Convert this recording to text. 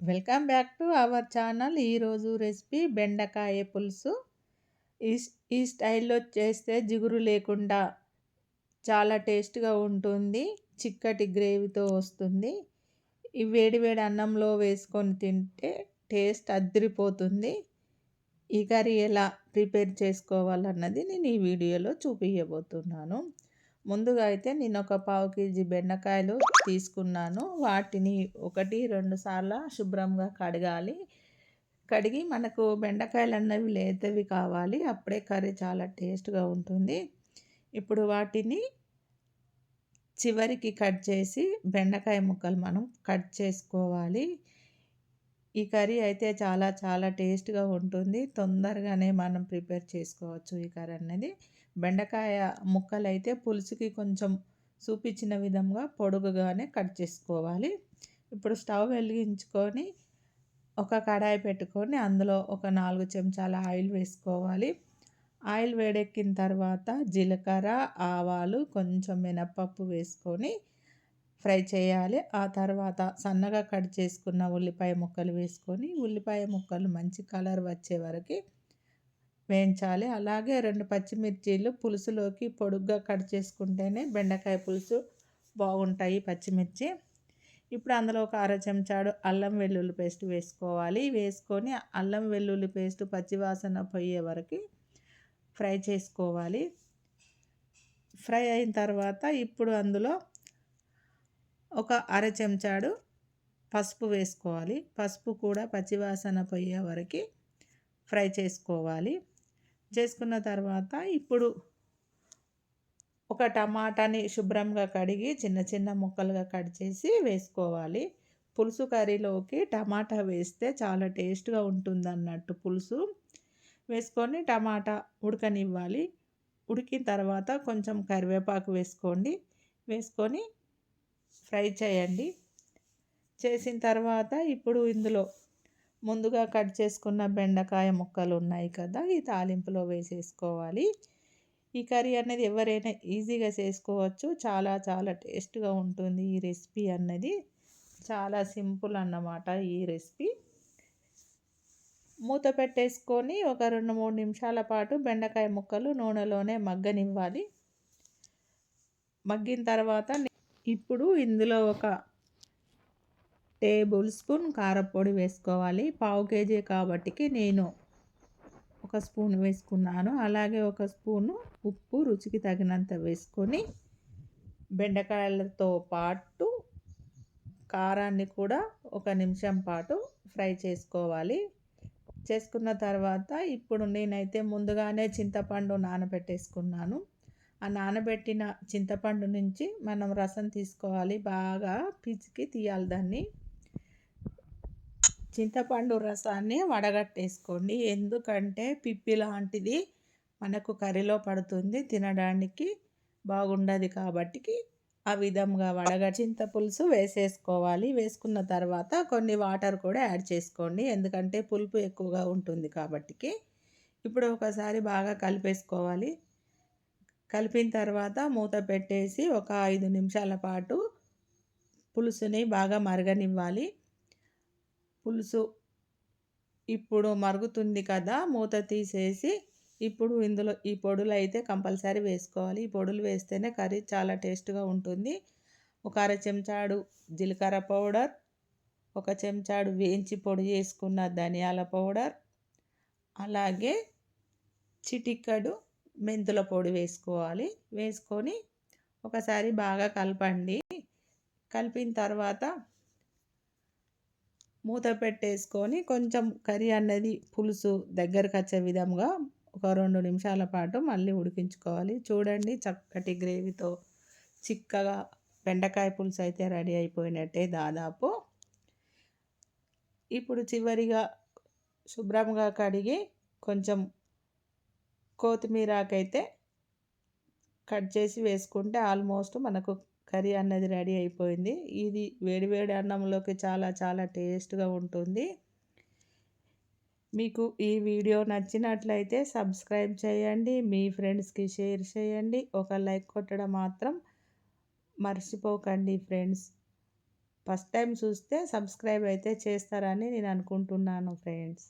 Welcome back to our channel. ఈరోజు recipe బెండకాయ పులుసు. ఈ ఈ స్టైల్లో చేస్తే జిగురు లేకుండా చాలా టేస్ట్గా ఉంటుంది. చిక్కటి గ్రేవీతో వస్తుంది. ఈ వేడి వేడి అన్నంలో వేసుకొని తింటే టేస్ట్ అద్దరిపోతుంది. ఈ కర్రీ ఎలా ప్రిపేర్ చేసుకోవాలన్నది నేను ఈ వీడియోలో చూపించబోతున్నాను ముందుగా అయితే నేను ఒక పావు కేజీ బెండకాయలు తీసుకున్నాను. వాటిని ఒకటి రెండు సార్లు శుభ్రంగా కడగాలి. కడిగి మనకు బెండకాయలు అన్నవి లేతవి కావాలి. అప్పుడే కర్రీ చాలా టేస్ట్గా ఉంటుంది. ఇప్పుడు వాటిని చివరికి కట్ చేసి బెండకాయ ముక్కలు మనం కట్ చేసుకోవాలి. ఈ కర్రీ అయితే చాలా చాలా టేస్ట్గా ఉంటుంది. తొందరగానే మనం ప్రిపేర్ చేసుకోవచ్చు ఈ కర్రీ అనేది. బెండకాయ ముక్కలైతే పులుసుకి కొంచెం చూపించిన విధంగా పొడుగుగానే కట్ చేసుకోవాలి. ఇప్పుడు స్టవ్ వెలిగించుకొని ఒక కడాయి పెట్టుకొని అందులో ఒక నాలుగు చెంచాల ఆయిల్ వేసుకోవాలి. ఆయిల్ వేడెక్కిన తర్వాత జీలకర్ర ఆవాలు కొంచెం మినప్పప్పు వేసుకొని ఫ్రై చేయాలి. ఆ తర్వాత సన్నగా కట్ చేసుకున్న ఉల్లిపాయ ముక్కలు వేసుకొని ఉల్లిపాయ ముక్కలు మంచి కలర్ వచ్చే వరకు వేయించాలి. అలాగే రెండు పచ్చిమిర్చీలు పులుసులోకి పొడుగ్గా కట్ చేసుకుంటేనే బెండకాయ పులుసు బాగుంటాయి పచ్చిమిర్చి. ఇప్పుడు అందులో ఒక అర చెంచాడు అల్లం వెల్లుల్లి పేస్ట్ వేసుకోవాలి. వేసుకొని అల్లం వెల్లుల్లి పేస్ట్ పచ్చివాసన పోయే వరకు ఫ్రై చేసుకోవాలి. ఫ్రై అయిన తర్వాత ఇప్పుడు అందులో ఒక అర చెంచాడు పసుపు వేసుకోవాలి. పసుపు కూడా పచ్చివాసన పోయే వరకు ఫ్రై చేసుకోవాలి. చేసుకున్న తర్వాత ఇప్పుడు ఒక టమాటాని శుభ్రంగా కడిగి చిన్న చిన్న ముక్కలుగా కట్ చేసి వేసుకోవాలి. పులుసు కర్రీలోకి టమాటా వేస్తే చాలా టేస్ట్గా ఉంటుంది అన్నట్టు పులుసు. వేసుకొని టమాటా ఉడకనివ్వాలి. ఉడికిన తర్వాత కొంచెం కరివేపాకు వేసుకోండి. వేసుకొని ఫ్రై చేయండి. చేసిన తర్వాత ఇప్పుడు ఇందులో ముందుగా కట్ చేసుకున్న బెండకాయ ముక్కలు ఉన్నాయి కదా ఈ తాలింపులో వేసేసుకోవాలి. ఈ కర్రీ అనేది ఎవరైనా ఈజీగా చేసుకోవచ్చు. చాలా చాలా టేస్ట్గా ఉంటుంది ఈ రెసిపీ అన్నది చాలా సింపుల్ అన్నమాట ఈ రెసిపీ. మూత పెట్టేసుకొని ఒక రెండు మూడు నిమిషాల పాటు బెండకాయ ముక్కలు నూనెలోనే మగ్గనివ్వాలి. మగ్గిన తర్వాత ఇప్పుడు ఇందులో ఒక టేబుల్ స్పూన్ కారపొడి వేసుకోవాలి. పావు కేజీ కాబట్టికి నేను ఒక స్పూన్ వేసుకున్నాను. అలాగే ఒక స్పూను ఉప్పు రుచికి తగినంత వేసుకొని బెండకాయలతో పాటు కారాన్ని కూడా ఒక నిమిషం పాటు ఫ్రై చేసుకోవాలి. చేసుకున్న తర్వాత ఇప్పుడు నేనైతే ముందుగానే చింతపండు నానబెట్టేసుకున్నాను. ఆ నానబెట్టిన చింతపండు నుంచి మనం రసం తీసుకోవాలి. బాగా పిచికి తీయాలి దాన్ని. చింతపండు రసాన్ని వడగట్టేసుకోండి. ఎందుకంటే పిప్పి లాంటిది మనకు కర్రీలో పడుతుంది తినడానికి బాగుండదు కాబట్టి ఆ విధంగా వడగ చింత పులుసు వేసేసుకోవాలి. వేసుకున్న తర్వాత కొన్ని వాటర్ కూడా యాడ్ చేసుకోండి. ఎందుకంటే పులుపు ఎక్కువగా ఉంటుంది కాబట్టి ఇప్పుడు ఒకసారి బాగా కలిపేసుకోవాలి. కలిపిన తర్వాత మూత పెట్టేసి ఒక ఐదు నిమిషాల పాటు పులుసుని బాగా మరగనివ్వాలి. పులుసు ఇప్పుడు మరుగుతుంది కదా మూత తీసేసి ఇప్పుడు ఇందులో ఈ పొడులు అయితే కంపల్సరీ వేసుకోవాలి. ఈ పొడులు వేస్తేనే కర్రీ చాలా టేస్ట్గా ఉంటుంది. ఒక అర చెంచాడు జీలకర్ర పౌడర్ ఒక చెంచాడు వేయించి పొడి చేసుకున్న ధనియాల పౌడర్ అలాగే చిటిక్కడు మెంతుల పొడి వేసుకోవాలి. వేసుకొని ఒకసారి బాగా కలపండి. కలిపిన తర్వాత మూత పెట్టేసుకొని కొంచెం కర్రీ అన్నది పులుసు దగ్గరకు వచ్చే విధంగా ఒక రెండు నిమిషాల పాటు మళ్ళీ ఉడికించుకోవాలి. చూడండి చక్కటి గ్రేవీతో చిక్కగా బెండకాయ పులుసు అయితే రెడీ అయిపోయినట్టే దాదాపు. ఇప్పుడు చివరిగా శుభ్రంగా కడిగి కొంచెం కొత్తిమీరకైతే కట్ చేసి వేసుకుంటే ఆల్మోస్ట్ మనకు కర్రీ అన్నది రెడీ అయిపోయింది. ఇది వేడివేడి అన్నంలోకి చాలా చాలా టేస్ట్గా ఉంటుంది. మీకు ఈ వీడియో నచ్చినట్లయితే సబ్స్క్రైబ్ చేయండి మీ ఫ్రెండ్స్కి షేర్ చేయండి. ఒక లైక్ కొట్టడం మాత్రం మర్చిపోకండి ఫ్రెండ్స్. ఫస్ట్ టైం చూస్తే సబ్స్క్రైబ్ అయితే చేస్తారని నేను అనుకుంటున్నాను ఫ్రెండ్స్.